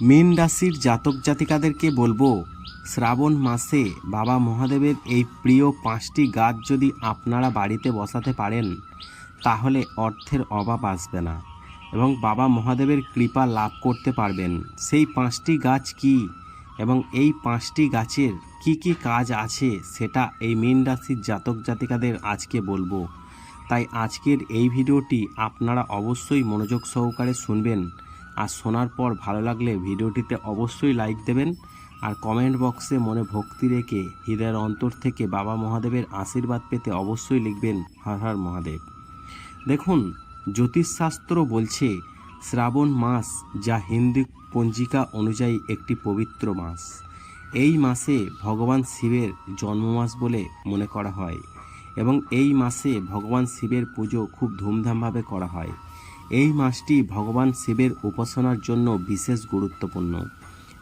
মীন রাশির জাতক জাতিকাদেরকে বলব, শ্রাবণ মাসে বাবা মহাদেবের এই প্রিয় পাঁচটি গাছ যদি আপনারা বাড়িতে বসাতে পারেন, তাহলে অর্থের অভাব আসবে না এবং বাবা মহাদেবের কৃপা লাভ করতে পারবেন। সেই পাঁচটি গাছ কি এবং এই পাঁচটি গাছের কি কি কাজ আছে সেটা এই মীন রাশির জাতক জাতিকাদের আজকে বলব। তাই আজকের এই ভিডিওটি আপনারা অবশ্যই মনোযোগ সহকারে শুনবেন। আর শোনার পর ভালো লাগলে ভিডিওটিতে অবশ্যই লাইক দেবেন আর কমেন্ট বক্সে মনে ভক্তি রেখে হৃদয়ের অন্তর থেকে বাবা মহাদেবের আশীর্বাদ পেতে অবশ্যই লিখবেন হর হর মহাদেব। দেখুন, জ্যোতিষশাস্ত্র বলছে শ্রাবণ মাস যা হিন্দু পঞ্জিকা অনুযায়ী একটি পবিত্র মাস। এই মাসে ভগবান শিবের জন্মমাস বলে মনে করা হয় এবং এই মাসে ভগবান শিবের পুজো খুব ধুমধামভাবে করা হয়। এই মাসটি ভগবান শিবের উপাসনার জন্য বিশেষ গুরুত্বপূর্ণ।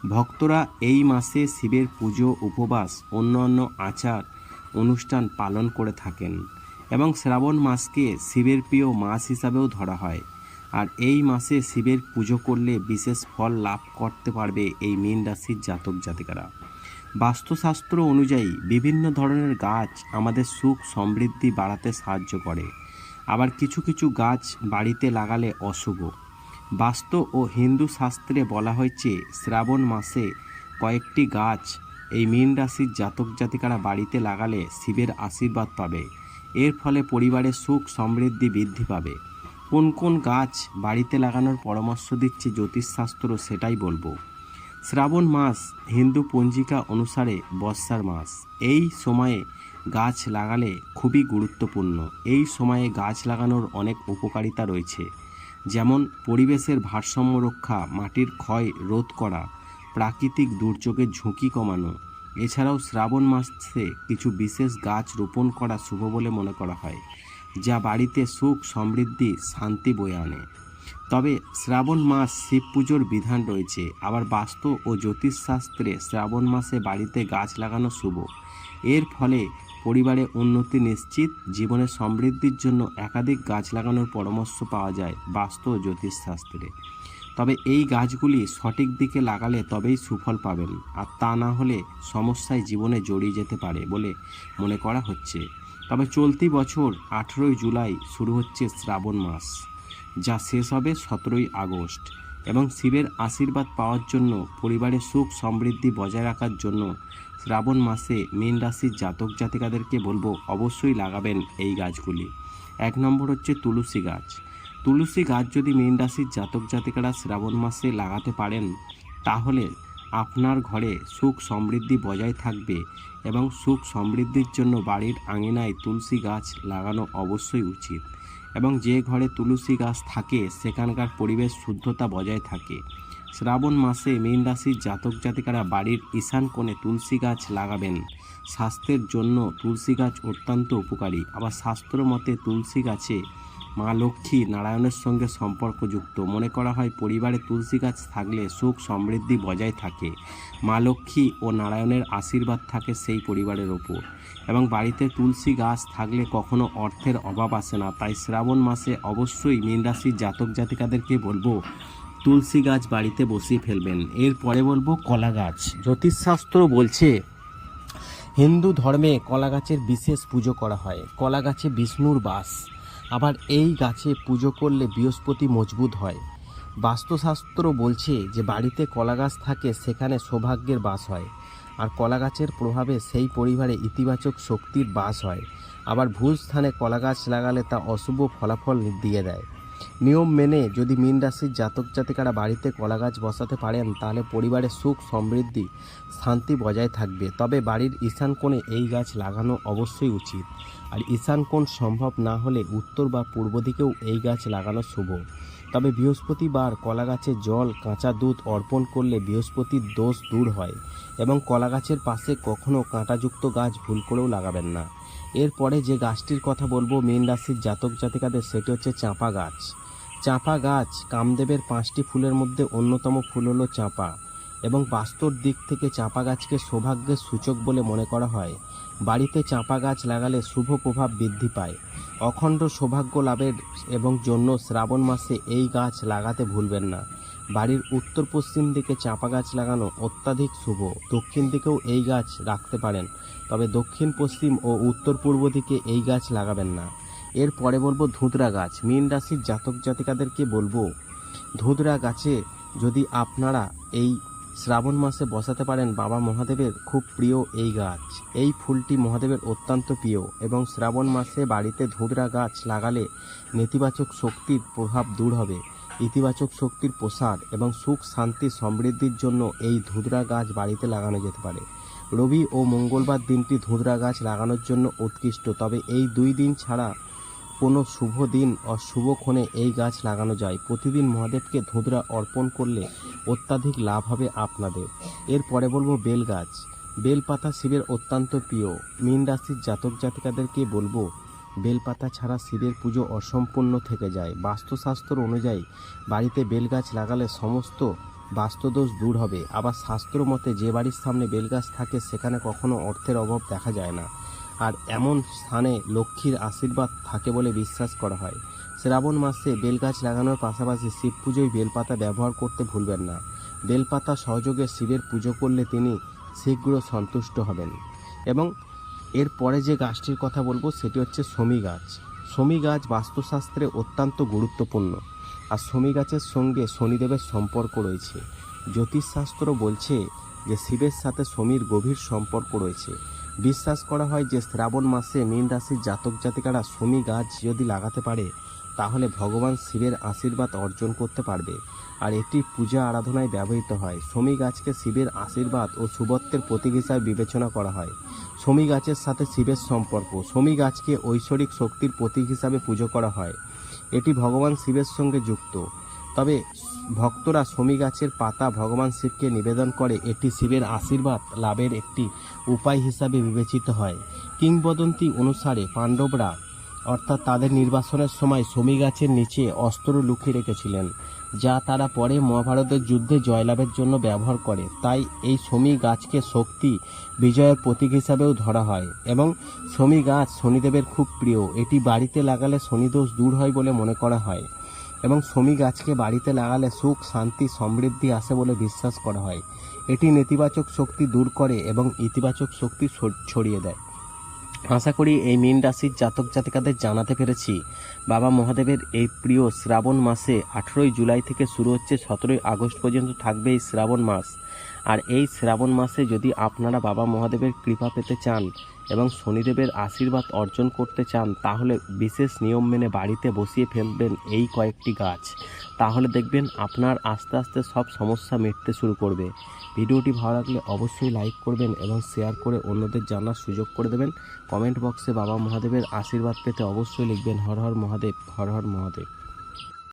ভক্তরা এই মাসে শিবের পুজো, উপবাস, অন্যান্য আচার, অনুষ্ঠান পালন করে থাকেন এবং শ্রাবণ মাসকে শিবের প্রিয় মাস হিসাবেও ধরা হয়। আর এই মাসে শিবের পুজো করলে বিশেষ ফল লাভ করতে পারবে এই মীন রাশির জাতক জাতিকারা। বাস্তুশাস্ত্র অনুযায়ী বিভিন্ন ধরনের গাছ আমাদের সুখ, সমৃদ্ধি বাড়াতে সাহায্য করে। আবার কিছু কিছু গাছ বাড়িতে লাগালে অশুভ। বাস্তু ও হিন্দু শাস্ত্রে বলা হয়েছে, শ্রাবণ মাসে কয়েকটি গাছ এই মীন রাশির জাতক জাতিকারা বাড়িতে লাগালে শিবের আশীর্বাদ পাবে। এর ফলে পরিবারের সুখ সমৃদ্ধি বৃদ্ধি পাবে। কোন কোন গাছ বাড়িতে লাগানোর পরামর্শ দিচ্ছে জ্যোতিষশাস্ত্র সেটাই বলব। শ্রাবণ মাস হিন্দু পঞ্জিকা অনুসারে বর্ষার মাস। এই সময়ে গাছ লাগালে খুবই গুরুত্বপূর্ণ। এই সময়ে গাছ লাগানোর অনেক উপকারিতা রয়েছে। যেমন পরিবেশের ভারসাম্য রক্ষা, মাটির ক্ষয় রোধ করা, প্রাকৃতিক দুর্যোগের ঝুঁকি কমানো। এছাড়াও শ্রাবণ মাসে কিছু বিশেষ গাছ রোপণ করা শুভ বলে মনে করা হয়, যা বাড়িতে সুখ, সমৃদ্ধি, শান্তি বয়ে আনে। তবে শ্রাবণ মাস শিব পুজোর বিধান রয়েছে। আবার বাস্তু ও জ্যোতিষশাস্ত্রে শ্রাবণ মাসে বাড়িতে গাছ লাগানো শুভ। এর ফলে পরিবারে উন্নতি নিশ্চিত, জীবনে সমৃদ্ধির জন্য একাধিক গাছ লাগানোর পরামর্শ পাওয়া যায় বাস্তু ও জ্যোতিষশাস্ত্রে। তবে এই গাছগুলি সঠিক দিকে লাগালে তবেই সুফল পাবেন, আর তা না হলে সমস্যায় জীবনে জড়িয়ে যেতে পারে বলে মনে করা হচ্ছে। তবে চলতি বছর আঠেরোই জুলাই শুরু হচ্ছে শ্রাবণ মাস, যা শেষ হবে সতেরোই আগস্ট এবং শিবের আশীর্বাদ পাওয়ার জন্য পরিবারের সুখ সমৃদ্ধি বজায় রাখার জন্য শ্রাবণ মাসে মীন রাশির জাতক জাতিকাদেরকে বলব অবশ্যই লাগাবেন এই গাছগুলি। এক নম্বর হচ্ছে তুলসী গাছ। তুলসী গাছ যদি মীন রাশির জাতক জাতিকারা শ্রাবণ মাসে লাগাতে পারেন, তাহলে আপনার ঘরে সুখ সমৃদ্ধি বজায় থাকবে এবং সুখ সমৃদ্ধির জন্য বাড়ির আঙিনায় তুলসী গাছ লাগানো অবশ্যই উচিত। এবং যে ঘরে তুলসী গাছ থাকে, সেখানকার পরিবেশ শুদ্ধতা বজায় থাকে। শ্রাবণ মাসে মীন রাশির জাতক জাতিকারা বাড়ির ঈশান কোণে তুলসী গাছ লাগাবেন। স্বাস্থ্যের জন্য তুলসী গাছ অত্যন্ত উপকারী। আবার শাস্ত্র মতে তুলসী গাছে মা লক্ষ্মী নারায়ণের সঙ্গে সম্পর্কযুক্ত। মনে করা হয় পরিবারে তুলসী গাছ থাকলে সুখ সমৃদ্ধি বজায় থাকে। মা লক্ষ্মী ও নারায়ণের আশীর্বাদ থাকে সেই পরিবারের ওপর। এবং বাড়িতে তুলসী গাছ থাকলে কখনো অর্থের অভাব আসে না। তাই শ্রাবণ মাসে অবশ্যই মীন রাশির জাতক জাতিকাদেরকে বলব তুলসী গাছ বাড়িতে বসিয়ে ফেলবেন। এরপরে বলব কলা গাছ। জ্যোতিষশাস্ত্র বলছে, হিন্দু ধর্মে কলা গাছের বিশেষ পুজো করা হয়। কলা গাছে বিষ্ণুর বাস। আবার এই গাছে পুজো করলে বৃহস্পতি মজবুত হয়। বাস্তুশাস্ত্র বলছে যে, বাড়িতে কলা গাছ থাকে, সেখানে সৌভাগ্যের বাস হয়। আর কলা গাছের প্রভাবে সেই পরিবারে ইতিবাচক শক্তির বাস হয়। আবার ভুল স্থানে কলা গাছ লাগালে তা অশুভ ফলাফল দিয়ে দেয়। নিয়ম মেনে যদি মীন রাশির জাতক জাতিকারা বাড়িতে কলা গাছ বসাতে পারেন, তাহলে পরিবারের সুখ, সমৃদ্ধি, শান্তি বজায় থাকবে। তবে বাড়ির ঈশান কোণে এই গাছ লাগানো অবশ্যই উচিত। আর ঈশান কোণ সম্ভব না হলে উত্তর বা পূর্ব দিকেও এই গাছ লাগানো শুভ। তবে বৃহস্পতিবার কলা গাছে জল, কাঁচা দুধ অর্পণ করলে বৃহস্পতির দোষ দূর হয় এবং কলা গাছের পাশে কখনও কাঁটাযুক্ত গাছ ভুল করেও লাগাবেন না। এরপরে যে গাছটির কথা বলব, মীন রাশির জাতক জাতিকাদের, সেটি হচ্ছে চাঁপা গাছ। চাঁপা গাছ কামদেবের পাঁচটি ফুলের মধ্যে অন্যতম ফুল হলো চাঁপা এবং বাস্তর দিক থেকে চাঁপা গাছকে সৌভাগ্যের সূচক বলে মনে করা হয়। বাড়িতে চাঁপা গাছ লাগালে শুভ প্রভাব বৃদ্ধি পায়। অখণ্ড সৌভাগ্য লাভের এবং জন্য শ্রাবণ মাসে এই গাছ লাগাতে ভুলবেন না। বাড়ির উত্তর পশ্চিম দিকে চাপা গাছ লাগানো অত্যাধিক শুভ। দক্ষিণ দিকেও এই গাছ রাখতে পারেন, তবে দক্ষিণ, পশ্চিম ও উত্তর পূর্ব দিকে এই গাছ লাগাবেন না। এরপরে বলব ধুতরা গাছ। মীন রাশির জাতক জাতিকাদেরকে বলব ধুতরা গাছে যদি আপনারা এই শ্রাবণ মাসে বসাতে পারেন বাবা মহাদেবের খুব প্রিয় এই গাছ। এই ফুলটি মহাদেবের অত্যন্ত প্রিয় এবং শ্রাবণ মাসে বাড়িতে ধুতরা গাছ লাগালে নেতিবাচক শক্তির প্রভাব দূর হবে। ইতিবাচক শক্তির প্রসার এবং সুখ, শান্তি, সমৃদ্ধির জন্য এই ধুতরা গাছ বাড়িতে লাগানো যেতে পারে। রবি ও মঙ্গলবার দিনটি ধুতরা গাছ লাগানোর জন্য উৎকৃষ্ট, তবে এই দুই দিন ছাড়া কোনো শুভ দিন ও শুভক্ষণে এই গাছ লাগানো যায়। প্রতিদিন মহাদেবকে ধুতরা অর্পণ করলে অত্যাধিক লাভ হবে আপনাদের। এরপরে বলব বেল গাছ। বেলপাতা শিবের অত্যন্ত প্রিয়। মীন রাশির জাতক জাতিকাদেরকে বলব বেলপাতা ছাড়া শিবের পুজো অসম্পূর্ণ থেকে যায়। বাস্তুশাস্ত্র অনুযায়ী বাড়িতে বেলগাছ লাগালে সমস্ত বাস্তুদোষ দূর হবে। আবার শাস্ত্র মতে যে বাড়ির সামনে বেলগাছ থাকে, সেখানে কখনো অর্থের অভাব দেখা যায় না। আর এমন স্থানে লক্ষ্মীর আশীর্বাদ থাকে বলে বিশ্বাস করা হয়। শ্রাবণ মাসে বেলগাছ লাগানোর পাশাপাশি শিব পুজোয় বেলপাতা ব্যবহার করতে ভুলবেন না। বেলপাতা সহযোগে শিবের পুজো করলে তিনি শীঘ্র সন্তুষ্ট হবেন। এবং এর পরে যে গাছটির কথা বলব, সেটি হচ্ছে শমী গাছ। শমী গাছ বাস্তুশাস্ত্রে অত্যন্ত গুরুত্বপূর্ণ। আর শমী গাছের সঙ্গে শনিদেবের সম্পর্ক রয়েছে। জ্যোতিষশাস্ত্র বলছে যে শিবের সাথে শমীর গভীর সম্পর্ক রয়েছে। বিশ্বাস করা হয় যে শ্রাবণ মাসে মীন রাশির জাতক জাতিকারা শমী গাছ যদি লাগাতে পারে তাহলে ভগবান শিবের আশীর্বাদ অর্জন করতে পারবে। আর এটি পূজা আরাধনায় ব্যবহৃত হয়। শমী গাছকে শিবের আশীর্বাদ ও শুভত্বের প্রতীক হিসাবে বিবেচনা করা হয়। শমী গাছের সাথে শিবের সম্পর্ক। শমী গাছকে ঐশ্বরিক শক্তির প্রতীক হিসাবে পুজো করা হয়। এটি ভগবান শিবের সঙ্গে যুক্ত। তবে ভক্তরা শমী গাছের পাতা ভগবান শিবকে নিবেদন করে এটি শিবের আশীর্বাদ লাভের একটি উপায় হিসাবে বিবেচিত হয়। কিংবদন্তি অনুসারে পাণ্ডবরা অর্থাৎ তাদের নির্বাসনের সময় শমী গাছের নিচে অস্ত্র লুকিয়ে রেখেছিলেন, যা তারা পরে মহাভারতের যুদ্ধে জয়লাভের জন্য ব্যবহার করে। তাই এই শমী গাছকে শক্তি বিজয়ের প্রতীক হিসাবেও ধরা হয় এবং শমী গাছ শনিদেবের খুব প্রিয়। এটি বাড়িতে লাগালে শনিদোষ দূর হয় বলে মনে করা হয় এবং শমী গাছকে বাড়িতে লাগালে সুখ, শান্তি, সমৃদ্ধি আসে বলে বিশ্বাস করা হয়। এটি নেতিবাচক শক্তি দূর করে এবং ইতিবাচক শক্তি ছড়িয়ে দেয়। আশা করি এই মীন রাশির জাতক জাতিকাদের জানাতে পেরেছি। বাবা মহাদেবের এই প্রিয় শ্রাবণ মাসে আঠেরোই জুলাই থেকে শুরু হচ্ছে সতেরোই আগস্ট পর্যন্ত থাকবে এই শ্রাবণ মাস। আর এই শ্রাবণ মাসে যদি আপনারা বাবা মহাদেবের কৃপা পেতে চান এবং শনিদেবের আশীর্বাদ অর্জন করতে চান, তাহলে বিশেষ নিয়ম মেনে বাড়িতে বসিয়ে ফেলবেন এই কয়েকটি গাছ। তাহলে দেখবেন আপনার আস্তে আস্তে সব সমস্যা মিটতে শুরু করবে। ভিডিওটি ভালো লাগলে অবশ্যই লাইক করবেন এবং শেয়ার করে অন্যদের জানার সুযোগ করে দেবেন। কমেন্ট বক্সে বাবা মহাদেবের আশীর্বাদ পেতে অবশ্যই লিখবেন হর হর মহাদেব, হর হর মহাদেব।